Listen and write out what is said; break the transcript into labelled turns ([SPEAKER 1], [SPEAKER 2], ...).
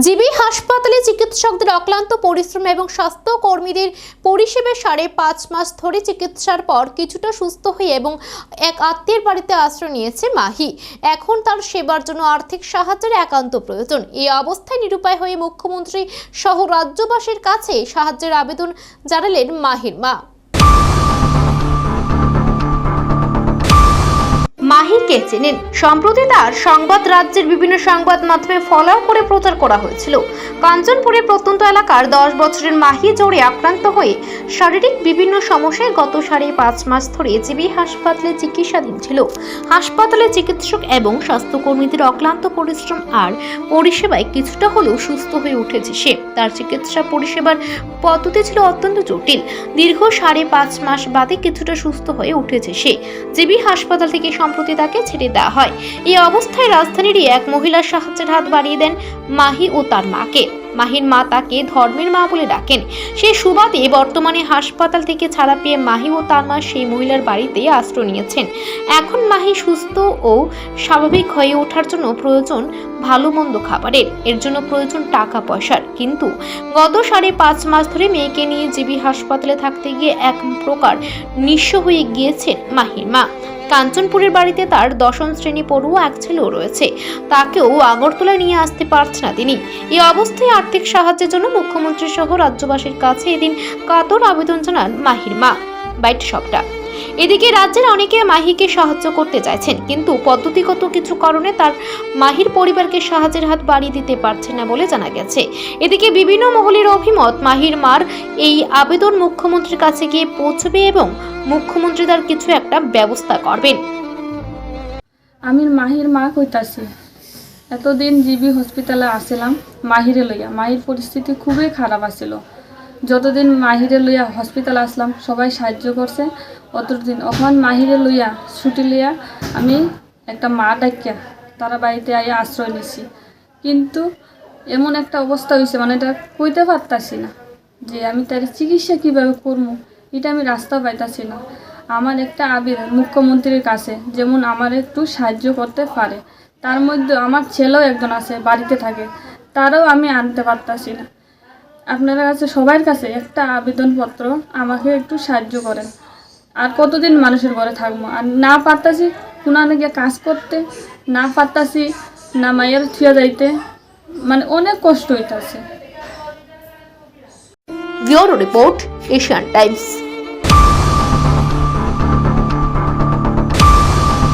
[SPEAKER 1] GB হাসপাতালে চিকিৎসকদের অক্লান্ত পরিশ্রম এবং স্বাস্থ্য কর্মীদের পরিষেবা সাড়ে পাঁচ মাস ধরে চিকিৎসার পর কিছুটা সুস্থ হয়ে এবং এক আত্মীয়ের বাড়িতে আশ্রয় নিয়েছে মাহি। এখন তার সেবার জন্য আর্থিক সাহায্যের একান্ত প্রয়োজন। এই অবস্থায় নিরুপায় হয়ে মুখ্যমন্ত্রী সহ রাজ্যবাসীর কাছে সাহায্যের আবেদন জানালেন মাহির মা। মাহিকে চেনেন সম্প্রতি তার সংবাদ রাজ্যের বিভিন্ন সংবাদ মাধ্যমে ফলাও করে প্রচার করা হয়েছিল। কাঞ্চনপুরের প্রত্যন্ত এলাকার দশ বছরের মাহি জ্বরে আক্রান্ত হয়ে শারীরিক বিভিন্ন সমস্যায় গত সাড়ে পাঁচ মাস ধরে জিবি হাসপাতালে চিকিৎসাধীন ছিল। হাসপাতালে চিকিৎসক এবং স্বাস্থ্যকর্মীদের অক্লান্ত পরিশ্রম আর পরিষেবায় কিছুটা হলেও সুস্থ হয়ে উঠেছে সে। তার চিকিৎসা পরিষেবার পদ্ধতি ছিল অত্যন্ত জটিল। দীর্ঘ সাড়ে পাঁচ মাস বাদে কিছুটা সুস্থ হয়ে উঠেছে সে। জিবি হাসপাতাল থেকে সম্প্রতি তাকে ছেড়ে দেওয়া হয়। এই অবস্থায় রাজধানীরই এক মহিলার সাহায্যের হাত বাড়িয়ে দেন মাহি ও তার মাকে। মাহির মা তাকে ধর্মের মা বলে ডাকেন। সেই সুবাদে বর্তমানে হাসপাতাল থেকে ছাড়া পেয়ে মাহি ও তার মা সেই মহিলার বাড়িতে আশ্রয় নিয়েছেন। এখন মাহি সুস্থ ও স্বাভাবিক হয়ে ওঠার জন্য প্রয়োজন ভালো মন্দ খাবারের। এর জন্য প্রয়োজন টাকা পয়সার। কিন্তু গত সাড়ে পাঁচ মাস ধরে মেয়েকে নিয়ে জিবি হাসপাতালে থাকতে গিয়ে এক প্রকার নিঃস্ব হয়ে গিয়েছেন মাহির মা। কাঞ্চনপুরের বাড়িতে তার দশম শ্রেণি পড়ুয়া এক ছেলেও রয়েছে। তাকেও আগরতলায় নিয়ে আসতে পারছে না তিনি। এই অবস্থায় আর্থিক সাহায্যের জন্য মুখ্যমন্ত্রী সহ রাজ্যবাসীর কাছে এদিন কাতর আবেদন জানান মাহির মা। বাইট সবটা। এদিকে রাজ্যের অনেকে মাহিকে সাহায্য করতে চাইছেন, কিন্তু পদ্ধতিগত কিছু কারণে তার মাহির পরিবারকে সাহায্যের হাত বাড়িয়ে দিতে পারছে না বলে জানা গেছে। এদিকে বিভিন্ন মহলের অভিমত, মাহির মার এই আবেদন মুখ্যমন্ত্রীর কাছে গিয়ে পৌঁছবে এবং মুখ্যমন্ত্রী তার কিছু একটা ব্যবস্থা করবেন।
[SPEAKER 2] আমি মাহির মা কইতাছি, এতদিন জিবি হসপিটালে আসছিলাম মাহিরে লইয়া। মাহির পরিস্থিতি খুবই খারাপ আছিল যতদিন মাহিরে লইয়া হসপিটালে আসলাম, সবাই সাহায্য করছে। অতদিন ওখান মাহিরে লইয়া, ছুটি লইয়া আমি একটা মা ডাকিয়া তারা বাড়িতে আইয়া আশ্রয় নিছি। কিন্তু এমন একটা অবস্থা হয়েছে মানে এটা কইতে পারতাছি না যে আমি তার চিকিৎসা কীভাবে করব, এটা আমি রাস্তা পাইতাছি না। আমার একটা আবেদন মুখ্যমন্ত্রীর কাছে যেমন আমার একটু সাহায্য করতে পারে। তার মধ্যে আমার ছেলেও একজন আছে, বাড়িতে থাকে, তারও আমি আনতে পারতাছি না। আপনার কাছে সবার কাছে একটা আবেদনপত্র, আমাকে একটু সাহায্য করেন। আর কতদিন মানুষের ঘরে থাকব? আর না পারতাছি কোনো গিয়ে কাজ করতে, না পারতাছি না মায়ের থিয়া যাইতে মানে অনেক কষ্ট হইতাছে।
[SPEAKER 1] Report, Asian Times.